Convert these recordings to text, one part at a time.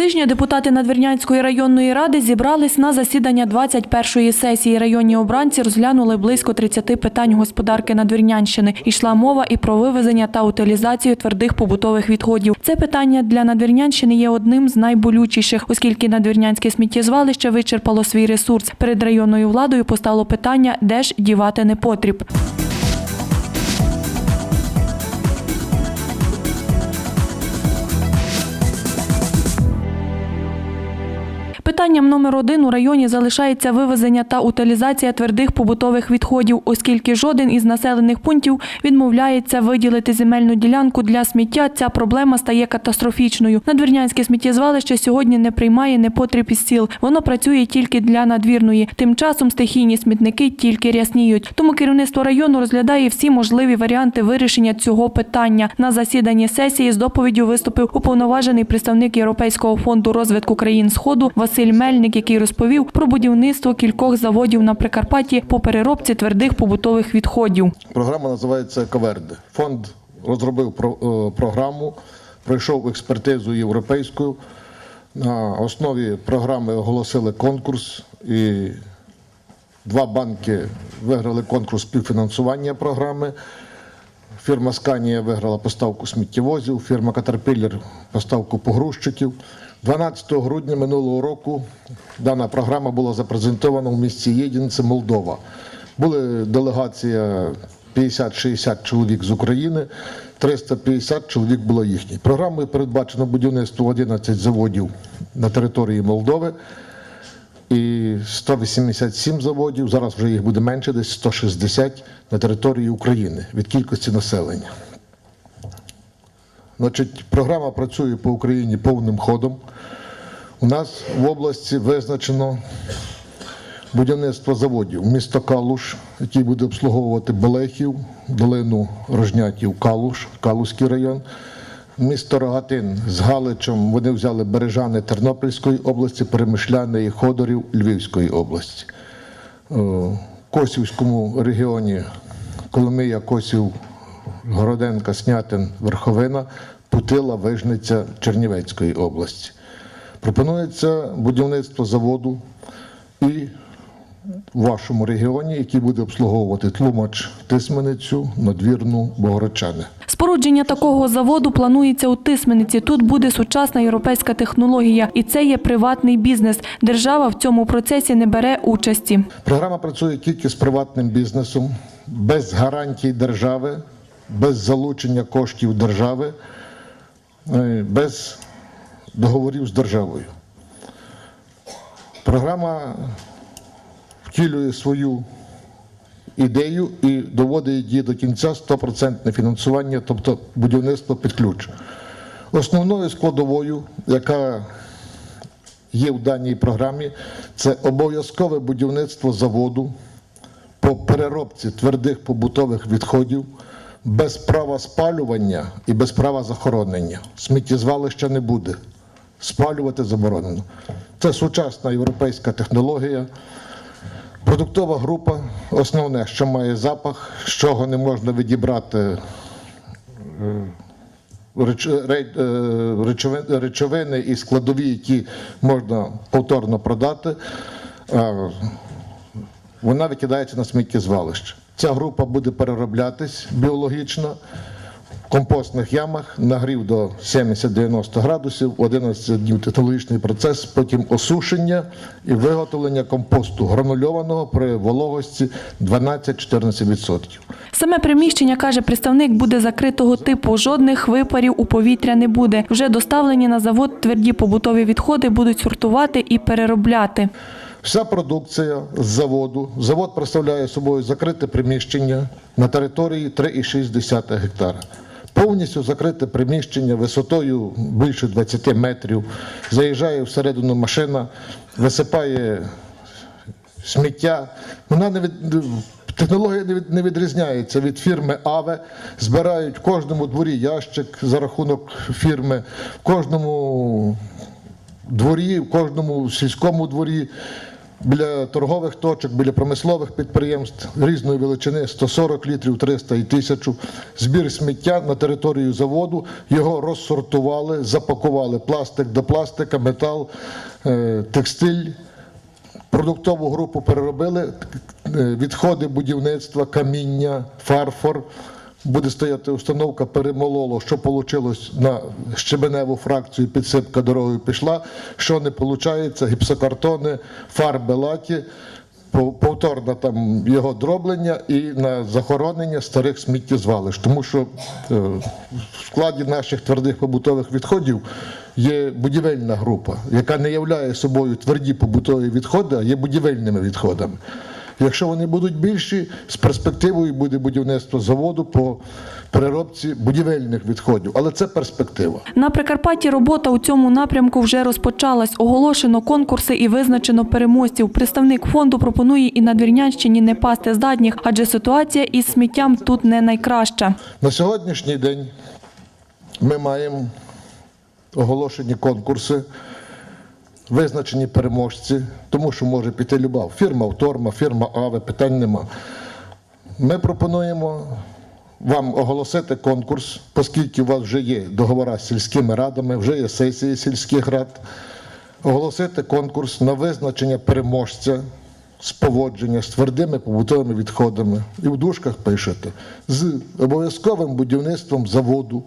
Тижня депутати Надвірнянської районної ради зібрались на засідання 21-ї сесії. Районні обранці розглянули близько 30 питань господарки Надвірнянщини. Ішла мова і про вивезення та утилізацію твердих побутових відходів. Це питання для Надвірнянщини є одним з найболючіших, оскільки надвірнянське сміттєзвалище вичерпало свій ресурс. Перед районною владою постало питання, де ж дівати непотріб. Питанням номер один у районі залишається вивезення та утилізація твердих побутових відходів, оскільки жоден із населених пунктів відмовляється виділити земельну ділянку для сміття. Ця проблема стає катастрофічною. Надвірнянське сміттєзвалище сьогодні не приймає непотріб із сіл. Воно працює тільки для надвірної. Тим часом стихійні смітники тільки рясніють. Тому керівництво району розглядає всі можливі варіанти вирішення цього питання. На засіданні сесії з доповіддю виступив уповноважений представник Європейського фонду розвитку країн Сходу Василь Мельник, який розповів про будівництво кількох заводів на Прикарпатті по переробці твердих побутових відходів. Програма називається Коверде. Фонд розробив програму, пройшов експертизу європейську. На основі програми оголосили конкурс, і два банки виграли конкурс співфінансування програми. Фірма Сканія виграла поставку сміттєвозів, фірма Caterpillar – поставку погрузчиків. 12 грудня минулого року дана програма була запрезентована в місті Єдинце, Молдова. Були делегація 50-60 чоловік з України, 350 чоловік було їхніх. Програмою передбачено будівництво 11 заводів на території Молдови і 187 заводів. Зараз вже їх буде менше, десь 160 на території України від кількості населення. Значить, програма працює по Україні повним ходом. У нас в області визначено будівництво заводів. Місто Калуш, який буде обслуговувати Болехів, долину Рожнятів, Калуш, Калузький район. Місто Рогатин з Галичем вони взяли Бережани Тернопільської області, Перемишляни і Ходорів Львівської області. Е, В Косівському регіоні Коломия, Косів, Городенка, Снятин, Верховина, Путила, Вижниця Чернівецької області. Пропонується будівництво заводу і в вашому регіоні, який буде обслуговувати Тлумач, Тисменицю, Надвірну, Богородчани. Спорудження такого заводу планується у Тисмениці. Тут буде сучасна європейська технологія, і це є приватний бізнес. Держава в цьому процесі не бере участі. Програма працює тільки з приватним бізнесом, без гарантій держави, без залучення коштів держави, е, без договорів з державою. Програма втілює свою ідею і доводить її до кінця 100% фінансування, тобто будівництво під ключ. Основною складовою, яка є в даній програмі, це обов'язкове будівництво заводу по переробці твердих побутових відходів без права спалювання і без права захоронення. Сміттєзвалища не буде. Спалювати заборонено. Це сучасна європейська технологія. Продуктова група основне, що має запах, з чого не можна відібрати ре- е, речовини і складові, які можна повторно продати, е, вона викидається на сміттєзвалище. Ця група буде перероблятись біологічно компостних ямах, нагрів до 70-90 градусів, 11 днів технологічний процес, потім осушення і виготовлення компосту гранульованого при вологості 12-14%. Саме приміщення, каже представник, буде закритого типу. Жодних випарів у повітря не буде. Вже доставлені на завод тверді побутові відходи будуть сортувати і переробляти. Вся продукція з заводу. Завод представляє собою закрите приміщення на території 3,6 гектара. Повністю закрите приміщення висотою більше 20 метрів. Заїжджає всередину машина, висипає сміття. Вона не від... Технологія не від- не відрізняється від фірми Аве. Збирають в кожному дворі ящик за рахунок фірми, в кожному дворі, в кожному сільському дворі Біля торгових точок, біля промислових підприємств різної величини 140 літрів, 300 і 1000. Збір сміття на територію заводу, його розсортували, запакували пластик до пластика, метал, е, текстиль. Продуктову групу переробили, е, відходи будівництва, каміння, фарфор. Буде стояти установка, перемололо, що вийшло на щебеневу фракцію, підсипка дорогою пішла, що не виходить, гіпсокартони, фарби латі, пов- повторне там його дроблення і на захоронення старих сміттєзвалищ. Тому що е, в складі наших твердих побутових відходів є будівельна група, яка не являє собою тверді побутові відходи, а є будівельними відходами. Якщо вони будуть більші, з перспективою буде будівництво заводу по переробці будівельних відходів. Але це перспектива. На Прикарпатті робота у цьому напрямку вже розпочалась. Оголошено конкурси і визначено переможців. Представник фонду пропонує і на Двірнянщині не пасти здатніх, адже ситуація із сміттям тут не найкраща. На сьогоднішній день ми маємо оголошені конкурси, визначені переможці, тому що може піти люба фірма Авторма, фірма Аве, питань нема. Ми пропонуємо вам оголосити конкурс, оскільки у вас вже є договори з сільськими радами, вже є сесії сільських рад. Оголосити конкурс на визначення переможця з поводження з твердими побутовими відходами. І в дужках пишете з обов'язковим будівництвом заводу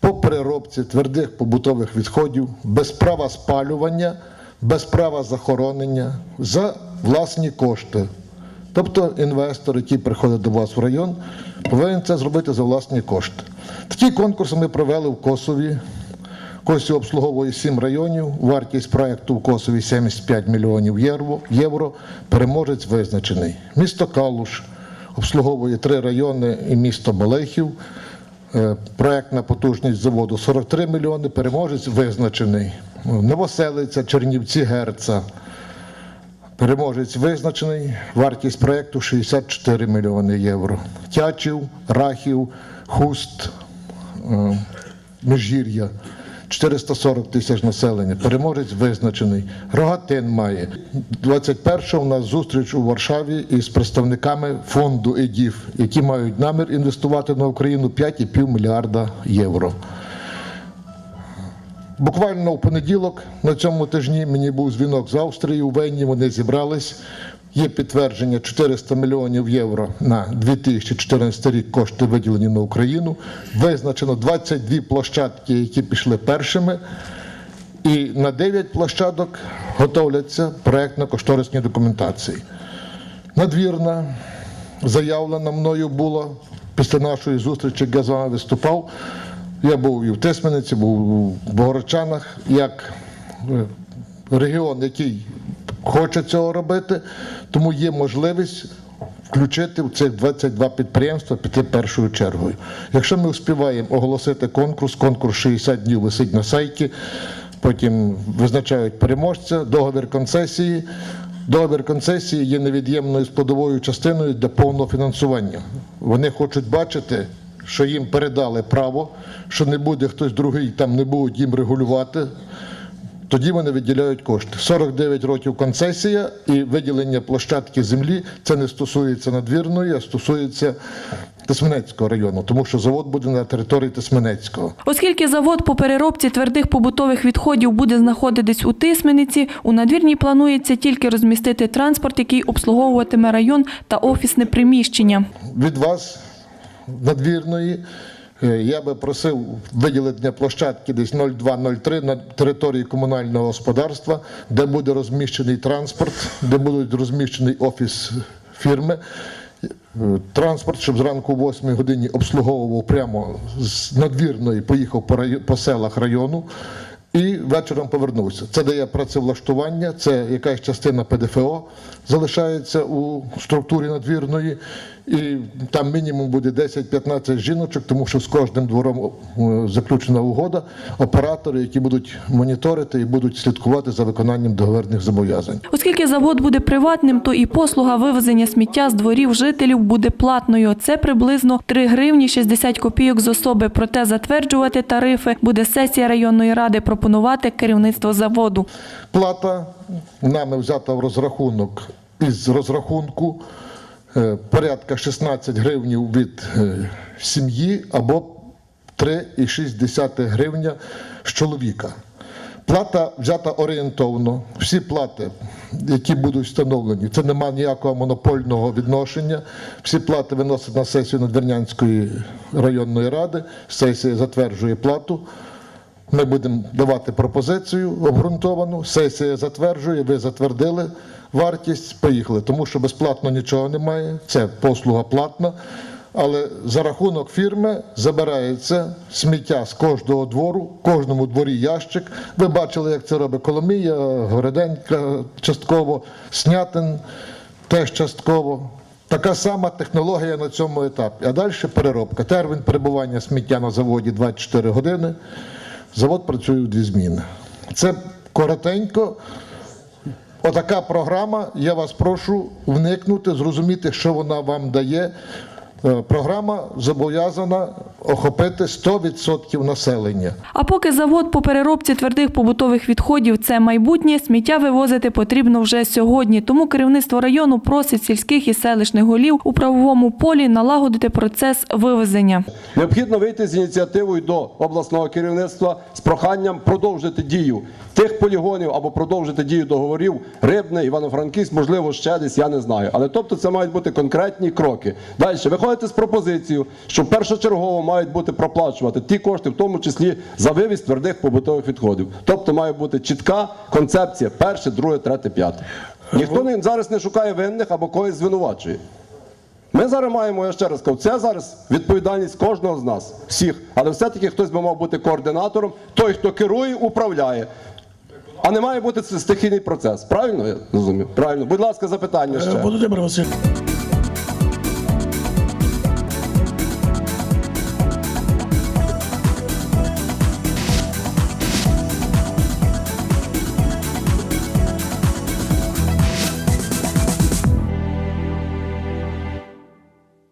по переробці твердих побутових відходів без права спалювання, без права захоронення за власні кошти. Тобто інвестор, який приходить до вас в район, повинен це зробити за власні кошти. Такі конкурси ми провели в Косові. Косів обслуговує 7 районів, вартість проєкту в Косові 75 мільйонів євро. Переможець визначений. Місто Калуш обслуговує 3 райони і місто Балехів. Е, Проектна потужність заводу 43 мільйони, переможець визначений. Новоселиця, Чернівці, Герца. Переможець визначений, вартість проєкту 64 мільйони євро. Тячів, Рахів, Хуст, е, Межгір'я. 440 тисяч населення. Переможець визначений. Рогатин має. 21-го у нас зустріч у Варшаві із представниками фонду ЕДІФ, які мають намір інвестувати на Україну 5,5 мільярда євро. Буквально в понеділок на цьому тижні мені був дзвінок з Австрії у Вені. Вони зібрались. Є підтвердження 400 мільйонів євро на 2014 рік кошти виділені на Україну. Визначено 22 площадки, які пішли першими. І на 9 площадок готовляться проєктно-кошторисні документації. Надвірна заявлена мною було після нашої зустрічі, як я з вами виступав. Я був і в Тисмениці, був у Богородчанах, як е, регіон, який хоче цього робити, тому є можливість включити в цих 22 підприємства піти першою чергою. Якщо ми успіваємо оголосити конкурс, конкурс 60 днів висить на сайті, потім визначають переможця, договір концесії. Договір концесії є невід'ємною складовою частиною для повного фінансування. Вони хочуть бачити, що їм передали право, що не буде хтось другий там не будуть їм регулювати. Тоді вони виділяють кошти. 49 років концесія і виділення площадки землі це не стосується надвірної, а стосується Тисменецького району, тому що завод буде на території Тисменецького. Оскільки завод по переробці твердих побутових відходів буде знаходитись у Тисмениці, у надвірній планується тільки розмістити транспорт, який обслуговуватиме район та офісне приміщення. від вас надвірної. Е, Я би просив виділити для площадки десь 0203 на території комунального господарства, де буде розміщений транспорт, де буде розміщений офіс фірми. Е, Транспорт, щоб зранку о 8 годині обслуговував прямо з надвірної, поїхав по, рай- по селах району і вечором повернувся. Це дає працевлаштування, це якась частина ПДФО залишається у структурі надвірної, І там мінімум буде 10-15 жіночок, тому що з кожним двором е, заключена угода, оператори, які будуть моніторити і будуть слідкувати за виконанням договірних зобов'язань. Оскільки завод буде приватним, то і послуга вивезення сміття з дворів жителів буде платною. Це приблизно 3 гривні 60 копійок з особи. Проте затверджувати тарифи буде сесія районної ради пропонувати керівництво заводу. Плата нами взята в розрахунок із розрахунку порядка 16 гривнів від е, сім'ї або 3,6 гривня з чоловіка. Плата взята орієнтовно. Всі плати, які будуть встановлені, це немає ніякого монопольного відношення. Всі плати виносять на сесію Надвірнянської районної ради. Сесія затверджує плату. Ми будемо давати пропозицію обґрунтовану. Сесія затверджує, ви затвердили вартість, поїхали. Тому що безплатно нічого немає. Це послуга платна. Але за рахунок фірми забирається сміття з кожного двору, кожному дворі ящик. Ви бачили, як це робить Коломія, Городенька частково, Снятин теж частково. Така сама технологія на цьому етапі. А далі переробка. Термін перебування сміття на заводі 24 години. Завод працює в дві зміни. Це коротенько. Отака програма. Я вас прошу вникнути, зрозуміти, що вона вам дає. Е, Програма зобов'язана охопити 100% населення. А поки завод по переробці твердих побутових відходів це майбутнє, сміття вивозити потрібно вже сьогодні. Тому керівництво району просить сільських і селищних голів у правовому полі налагодити процес вивезення. Необхідно вийти з ініціативою до обласного керівництва з проханням продовжити дію тих полігонів або продовжити дію договорів Рибне, Івано-Франківськ, можливо, ще десь, я не знаю. Але тобто це мають бути конкретні кроки. Далі виходите з пропозицією, що першочергово мають бути проплачувати ті кошти, в тому числі за вивіз твердих побутових відходів. Тобто має бути чітка концепція: перше, друге, третє, п'яте. Ніхто не зараз не шукає винних або когось звинувачує. Ми зараз маємо, я ще раз кажу, це зараз відповідальність кожного з нас, всіх. Але все-таки хтось би мав бути координатором, той, хто керує, управляє. А не має бути стихійний процес. Правильно я розумію? Правильно. Будь ласка, запитання ще. Володимир Васильович.